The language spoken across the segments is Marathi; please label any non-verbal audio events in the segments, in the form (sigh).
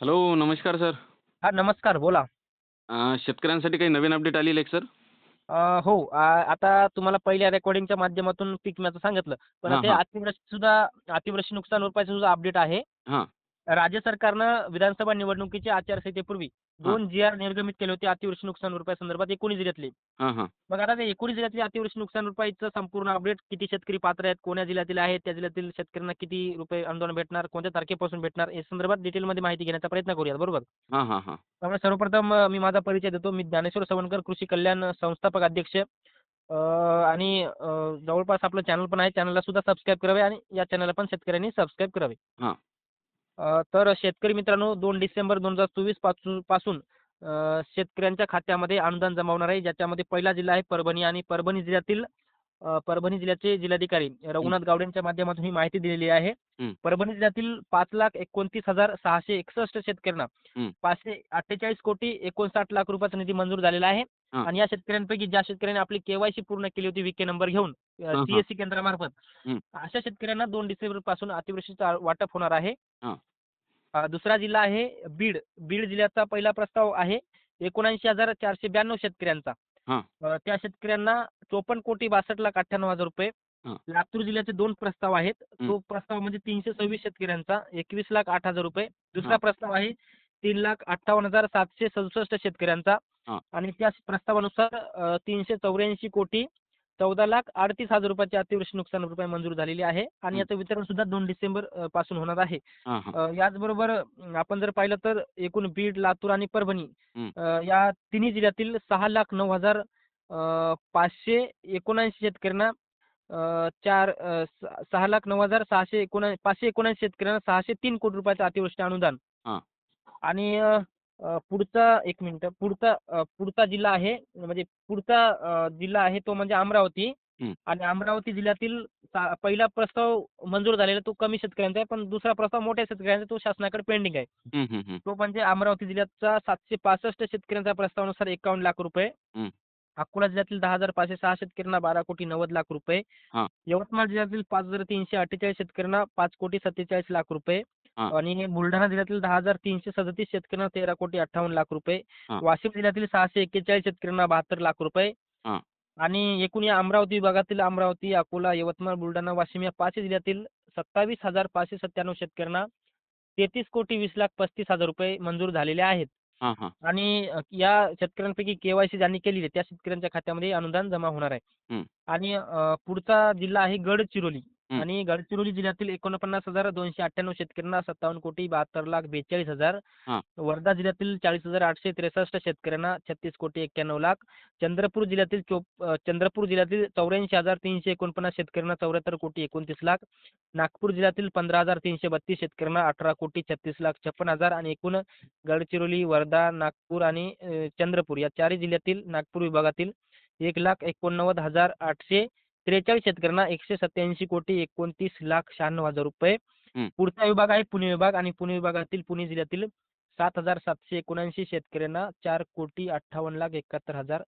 हॅलो नमस्कार सर. हा नमस्कार बोला. अं, शेतकऱ्यांसाठी काही नवीन अपडेट आलेली आहे का सर? अ, हो आ, आता तुम्हाला पहिल्या रेकॉर्डिंगच्या माध्यमातून पीक विम्याचं सांगितलं. पण हां, आता हां. अतिवृष्टी सुद्धा अतिवृष्टी नुकसान भरपाईचं सुद्धा अपडेट आहे. हां. राज्य सरकारनं विधानसभा निवडणुकीच्या आचारसंहितेपूर्वी दोन जी आर निर्गमित केले होते अतिवृष्टी नुकसान भरपाई संदर्भात एकोणीस जिल्ह्यातले. मग आता ते एकोणीस जिल्ह्यातली अतिवृष्टी नुकसान भरपाईचं संपूर्ण अपडेट किती शेतकरी पात्र आहेत कोण्या जिल्ह्यातील आहेत त्या जिल्ह्यातील शेतकऱ्यांना किती रुपये अनुदान भेटणार कोणत्या तारखेपासून भेटणार या संदर्भात डिटेलमध्ये माहिती घेण्याचा प्रयत्न करूयात बरोबर? हां हां हां. त्यामुळे सर्वप्रथम मी माझा परिचय देतो. मी ज्ञानेश्वर सवणकर कृषी कल्याण संस्थापक अध्यक्ष. आणि जवळपास आपलं चॅनल पण आहे. चॅनलला सुद्धा सबस्क्राईब करावे आणि या चॅनलला पण शेतकऱ्यांनी सबस्क्राईब करावे. तर शेतकरी मित्रांनो दोन डिसेंबर दोन हजार चोवीसपासून पासून शेतकऱ्यांच्या खात्यामध्ये अनुदान जमा होणार आहे. ज्याच्यामध्ये पहिला जिल्हा आहे परभणी आणि परभणी जिल्ह्यातील परभणी जिल्ह्याचे जिल्हाधिकारी रघुनाथ गावडेंच्या माध्यमातून ही माहिती दिलेली आहे. परभणी जिल्ह्यातील पाच लाख एकोणतीस हजार सहाशे एकसष्ट शेतकऱ्यांना. पाचशे अठ्ठेचाळीस कोटी एकोणसाठ लाख रुपयाचा निधी मंजूर झालेला आहे. आणि या शेतकऱ्यांपैकी ज्या शेतकऱ्यांनी आपली केवायसी पूर्ण केली होती विके नंबर घेऊन. सीएससी केंद्रामार्फत. अशा शेतकऱ्यांना दोन डिसेंबरपासून अतिवृष्टीचं वाटप होणार आहे दुसरा जिल्हा आहे बीड बीड जिल्ह्याचा पहिला प्रस्ताव आहे एकोणऐंशी हजार चारशे ब्याण्णव शेतकऱ्यांचा हां. अ, त्या शेतकऱ्यांना चोपन्न कोटी बासष्ट लाख अठ्ठ्याण्णव हजार रुपये हां. लातूर जिल्ह्याचे दोन प्रस्ताव आहेत. हं. तो प्रस्ताव म्हणजे तीनशे सव्वीस शेतकऱ्यांचा एकवीस लाख आठ हजार रुपये. दुसरा हां. प्रस्ताव आहे तीन लाख अठ्ठावन्न हजार सातशे सदुसष्ट शेतकऱ्यांचा हां. आणि त्या प्रस्तावानुसार अ, तीनशे चौऱ्याऐंशी कोटी चौदा लाख अडतीस हजार रुपयाची अतिवृष्टी नुकसान भरपाई मंजूर झालेली आहे. आणि. याचं वितरण सुद्धा दोन डिसेंबर अ, पासून होणार आहे. हां हां. अ, याचबरोबर अं, आपण जर पाहिलं तर एकूण बीड लातूर आणि परभणी हं. अ, या तिन्ही जिल्ह्यातील सहा लाख नऊ हजार अ, पाचशे एकोणऐंशी शेतकऱ्यांना अ, चार अ, स- सहा लाख नऊ हजार सहाशे एकोणऐं पाचशे एकोणऐंशी शेतकऱ्यांना सहाशे तीन कोटी रुपयाचं अतिवृष्टी अनुदान. हां. आणि अ, पुढचा एक मिनिट पुढचा पुढचा जिल्हा आहे म्हणजे पुढचा जिल्हा आहे तो म्हणजे अमरावती. आणि अमरावती जिल्ह्यातील पहिला प्रस्ताव मंजूर झालेला तो कमी शेतकऱ्यांचा आहे पण दुसरा प्रस्ताव मोठ्या शेतकऱ्यांचा तो शासनाकडे पेंडिंग आहे. तो म्हणजे अमरावती जिल्ह्याचा सातशे पासष्ट शेतकऱ्यांच्या प्रस्तावानुसार एकावन्न लाख रुपये. अकोला जिल्ह्यातील दहा हजार पाचशे सहा शेतकऱ्यांना बारा कोटी नव्वद लाख रुपये. हां. यवतमाळ जिल्ह्यातील पाच हजार तीनशे अठ्ठेचाळीस शेतकऱ्यांना पाच कोटी सत्तेचाळीस लाख रुपये. हां. आणि बुलढाणा जिल्ह्यातील दहा हजार तीनशे सदतीस शेतकऱ्यांना तेरा कोटी अठ्ठावन्न लाख रुपये. हां. वाशिम जिल्ह्यातील सहाशे एक्केचाळीस शेतकऱ्यांना बहात्तर लाख रुपये. हां. आणि एकूण या अमरावती विभागातील अमरावती अकोला यवतमाळ बुलढाणा वाशिम या पाच जिल्ह्यातील सत्तावीस हजार पाचशे सत्त्याण्णव शेतकऱ्यांना तेहतीस कोटी वीस लाख पस्तीस हजार रुपये मंजूर झालेले आहेत. हां हां आणि अ, या शेतकऱ्यांपैकी केवायसी ज्यांनी केलेली आहे त्या शेतकऱ्यांच्या खात्यामध्ये अनुदान जमा होणार आहे हं. आणि अ, पुढचा जिल्हा आहे गडचिरोली. आणि गडचिरोली जिल्ह्यातील एकोणपन्नास हजार दोनशे अठ्ठ्याण्णव शेतकऱ्यांना सत्तावन्न कोटी बहात्तर लाख बेचाळीस हजार हां. वर्धा जिल्ह्यातील चाळीस हजार आठशे त्रेसष्ट शेतकऱ्यांना छत्तीस कोटी एक्क्याण्णव लाख चंद्रपूर जिल्ह्यातील चोप अ, चंद्रपूर जिल्ह्यातील चौऱ्याऐंशी हजार तीनशे एकोणपन्नास शेतकऱ्यांना चौऱ्याहत्तर कोटी एकोणतीस लाख नागपूर जिल्ह्यातील पंधरा हजार तीनशे बत्तीस शेतकऱ्यांना अठरा कोटी छत्तीस लाख छप्पन हजार आणि एकूण गडचिरोली वर्धा नागपूर आणि अ, चंद्रपूर या चारही जिल्ह्यातील नागपूर विभागातील एक लाख एकोणनव्वद हजार आठशे त्रेचाळीस शेतकऱ्यांना एकशे सत्याऐंशी कोटी एकोणतीस लाख शहाण्णव हजार रुपये. पुढचा विभाग आहे पुणे विभाग आणि पुणे विभागातील पुणे जिल्ह्यातील सात हजार सातशे एकोणऐंशी शेतकऱ्यांना चार कोटी अठ्ठावन्न लाख एकाहत्तर हजार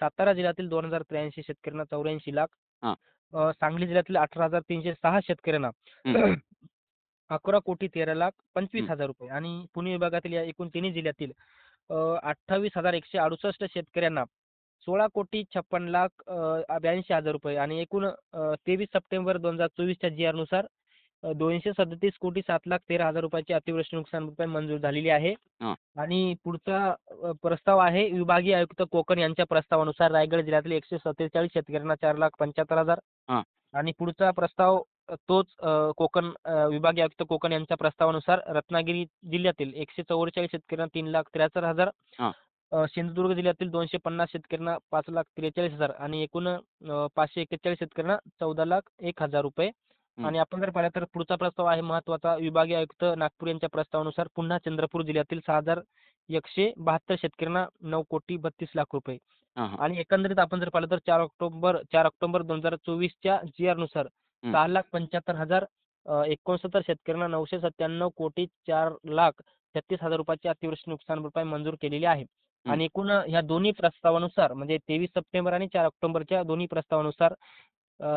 सातारा जिल्ह्यातील दोन हजार त्र्याऐंशी शेतकऱ्यांना चौऱ्याऐंशी लाख सांगली जिल्ह्यातील अठरा हजार तीनशे सहा शेतकऱ्यांना. (clears throat) अकरा कोटी तेरा लाख पंचवीस. हजार रुपये आणि पुणे विभागातील या एकूण तिन्ही जिल्ह्यातील अठ्ठावीस हजार एकशे अडुसष्ट शेतकऱ्यांना सोळा कोटी छप्पन लाख ब्याऐंशी हजार रुपये आणि एकूण तेवीस सप्टेंबर दोन हजार चोवीसच्या जी आरनुसार दोनशे सदतीस कोटी सात लाख तेरा हजार रुपयाची अतिवृष्टी नुकसान भरपाई मंजूर झालेली आहे. आणि पुढचा प्रस्ताव आहे विभागीय आयुक्त कोकण यांच्या प्रस्तावानुसार रायगड जिल्ह्यातील एकशे सत्तेचाळीस शेतकऱ्यांना चार लाख पंच्याहत्तर हजार. आणि पुढचा प्रस्ताव तोच कोकण विभागीय आयुक्त कोकण यांच्या प्रस्तावानुसार रत्नागिरी जिल्ह्यातील एकशे चौवेचाळीस शेतकऱ्यांना तीन लाख त्र्याहत्तर हजार. सिंधुदुर्ग जिल्ह्यातील दोनशे पन्नास शेतकऱ्यांना पाच लाख त्रेचाळीस हजार आणि एकूण पाचशे एक्केचाळीस शेतकऱ्यांना चौदा लाख एक हजार रुपये. आणि आपण जर पाहिलं तर पुढचा प्रस्ताव आहे महत्त्वाचा विभागीय आयुक्त नागपूर यांच्या प्रस्तावानुसार पुन्हा चंद्रपूर जिल्ह्यातील सहा हजार एकशे बहात्तर शेतकऱ्यांना नऊ कोटी बत्तीस लाख रुपये आणि एकंदरीत आपण जर पाहिलं तर चार ऑक्टोबर चार ऑक्टोबर दोन हजार चोवीसच्या जी आरनुसार. सहा लाख पंच्याहत्तर हजार एकोणसत्तर शेतकऱ्यांना नऊशे सत्त्याण्णव कोटी चार लाख छत्तीस हजार रुपयाची अतिवृष्टी नुकसान भरपाई मंजूर केलेली आहे. आणि एकूण ह्या दोन्ही प्रस्तावानुसार म्हणजे तेवीस सप्टेंबर आणि चार ऑक्टोबरच्या दोन्ही प्रस्तावानुसार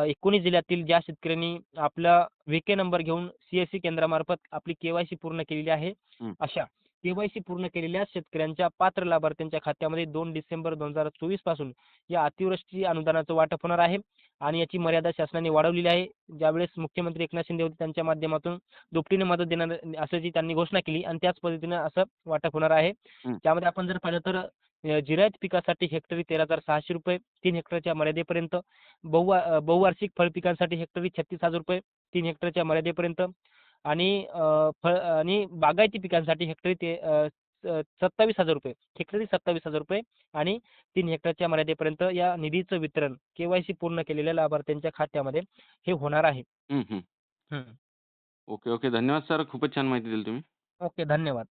एकोणीस जिल्ह्यातील ज्या शेतकऱ्यांनी आपला व्हीके नंबर घेऊन सीएससी केंद्रामार्फत आपली केवायसी पूर्ण केलेली आहे. अशा केवायसी पूर्ण केलेल्या शेतकऱ्यांच्या पात्र लाभार्थ्यांच्या खात्यामध्ये दोन डिसेंबर दोन हजार चोवीसपासून या अतिवृष्टी अनुदानाचं वाटप होणार आहे आणि याची मर्यादा शासनाने वाढवलेली आहे. ज्यावेळेस मुख्यमंत्री एकनाथ शिंदे होते त्यांच्या माध्यमातून दुपटीने मदत देणार असल्याची त्यांनी घोषणा केली आणि त्याच पद्धतीनं असं वाटप होणार आहे. त्यामध्ये आपण जर पाहिलं तर जिरायत पिकासाठी हेक्टरी तेरा हजार सहाशे रुपये तीन हेक्टरच्या मर्यादेपर्यंत बहुवार्षिक फळ पिकांसाठी हेक्टरी छत्तीस हजार रुपये तीन हेक्टरच्या मर्यादेपर्यंत आणि फळ आणि बागायती पिकांसाठी हेक्टरी ते सत्तावीस हजार रुपये हेक्टरी सत्तावीस हजार रुपये आणि तीन हेक्टरच्या मर्यादेपर्यंत या निधीचं वितरण केवायसी पूर्ण केलेल्या लाभार्थ्यांच्या खात्यामध्ये हे होणार आहे. Okay okay. धन्यवाद सर. खूपच छान माहिती दिली तुम्ही. ओके धन्यवाद.